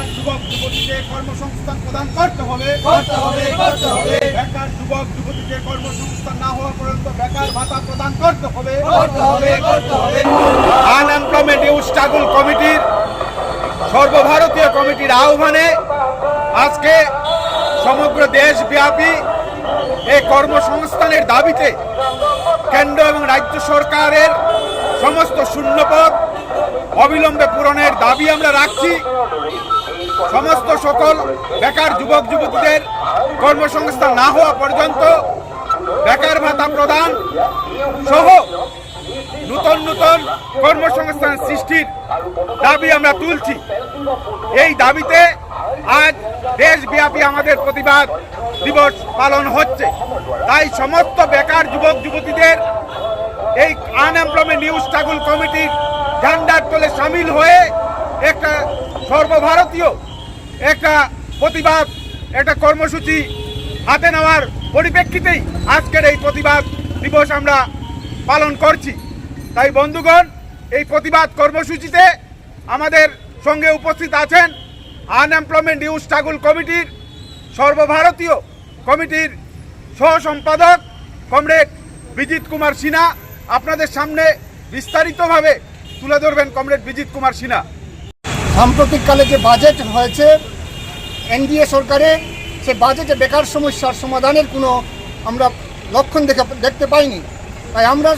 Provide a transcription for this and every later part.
বেকার যুবক যুবতীদের কর্মসংস্থান প্রদান করতে হবে। করতে হবে করতে হবে। বেকার যুবক যুবতীদের কর্মসংস্থান না হওয়া পর্যন্ত বেকার ভাতা প্রদান করতে হবে। করতে হবে করতে হবে। আনএমপ্লয়মেন্ট ইউথ স্ট্রাগল কমিটির সর্বভারতীয় কমিটির আহ্বানে আজকে সমগ্র দেশব্যাপী এই কর্মসংস্থানের দাবিতে কেন্দ্র এবং রাজ্য সরকারের সমস্ত শূন্যপদ অবিলম্বে পূরণের দাবি আমরা রাখছি। সমস্ত সকল বেকার যুবক যুবতীদের কর্মসংস্থান না হওয়া পর্যন্ত বেকার ভাতা প্রদান সহ নূতন নূতন কর্মসংস্থান সৃষ্টির দাবি আমরা তুলছি। এই দাবিতে আজ দেশব্যাপী আমাদের প্রতিবাদ দিবস পালন হচ্ছে। তাই সমস্ত বেকার যুবক যুবতীদের এই আনএমপ্লয়মেন্ট নিউজ স্ট্রাগল কমিটির ঝান্ডার তলে সামিল হয়ে একটা সর্বভারতীয় একটা প্রতিবাদ, একটা কর্মসূচি হাতে নেওয়ার পরিপ্রেক্ষিতেই আজকের এই প্রতিবাদ দিবস আমরা পালন করছি। তাই বন্ধুগণ, এই প্রতিবাদ কর্মসূচিতে আমাদের সঙ্গে উপস্থিত আছেন আনএমপ্লয়মেন্ট ইউথ স্ট্রাগল কমিটির সর্বভারতীয় কমিটির সহ সম্পাদক কমরেড বিজিত কুমার সিনহা। আপনাদের সামনে বিস্তারিতভাবে তুলে ধরবেন কমরেড বিজিত কুমার সিনহা। সাম্প্রতিককালে যে বাজেট হয়েছে এনডিএ সরকারে সে বাজেটে বেকার সমস্যার সমাধানের কোনো আমরা লক্ষণ দেখে দেখতে পাইনি। তাই আমরা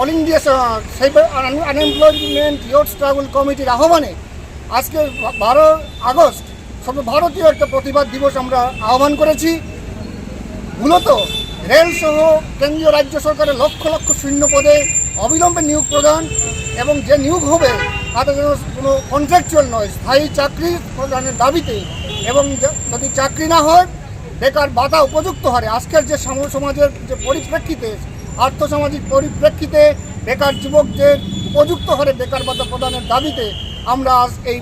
all India unemployment your struggle কমিটির আহ্বানে আজকে বারো আগস্ট সর্বভারতীয় একটা প্রতিবাদ দিবস আমরা আহ্বান করেছি। মূলত রেল সহ কেন্দ্রীয় রাজ্য সরকারের লক্ষ লক্ষ শূন্য পদে অবিলম্বে নিয়োগ প্রদান এবং যে নিয়োগ হবে তাতে যেন কোনো কন্ট্রাকচুয়াল নয়, স্থায়ী চাকরি প্রদানের দাবিতে এবং যদি চাকরি না হয়, বেকার বাধা উপযুক্ত হারে। আজকের যে সম- সমাজের যে পরিপ্রেক্ষিতে, আর্থসামাজিক পরিপ্রেক্ষিতে বেকার যুবকদের উপযুক্ত হারে বেকার বাধা প্রদানের দাবিতে আমরা আজ এই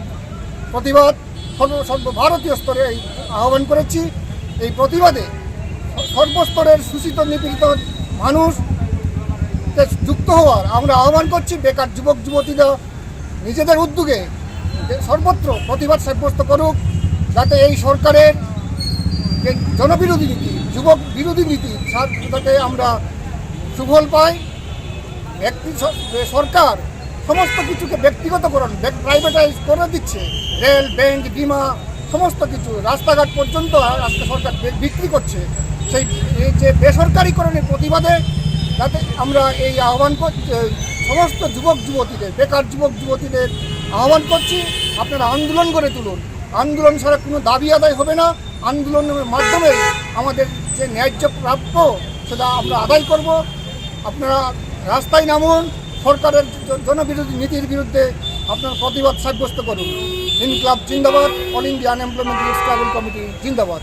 প্রতিবাদ সর্ব সর্বভারতীয় স্তরে এই আহ্বান করেছি। এই প্রতিবাদে সর্বস্তরের শোষিত নিপীড়িত মানুষ যুক্ত হওয়ার আমরা আহ্বান করছি। বেকার যুবক, যুবতীরা নিজেদের উদ্যোগে সর্বত্র প্রতিবাদ সাব্যস্ত করুক। যাতে এই সরকারের যে জনবিরোধী নীতি, যুবক বিরোধী নীতি যাতে আমরা সুফল পাই, ব্যক্তি সরকার সমস্ত কিছুকে ব্যক্তিগতকরণ প্রাইভেটাইজ করে দিচ্ছে, রেল ব্যাংক বিমা, সমস্ত কিছু, রাস্তাঘাট পর্যন্ত আজকে সরকার বিক্রি করছে। সেই যে বেসরকারিকরণের প্রতিবাদে যাতে আমরা এই আহ্বান সমস্ত যুবক যুবতীদের বেকার যুবক যুবতীদের আহ্বান করছি, আপনারা আন্দোলন করে তুলুন। আন্দোলন ছাড়া কোনো দাবি আদায় হবে না। আন্দোলনের মাধ্যমে আমাদের যে ন্যায্য প্রাপ্য সেটা আমরা আদায় করব। আপনারা রাস্তায় নামুন, সরকারের জনবিরোধী নীতির বিরুদ্ধে আপনার প্রতিবাদ সাব্যস্ত করুন। ইনক্লাব জিন্দাবাদ, all India unemployment struggle committee জিন্দাবাদ।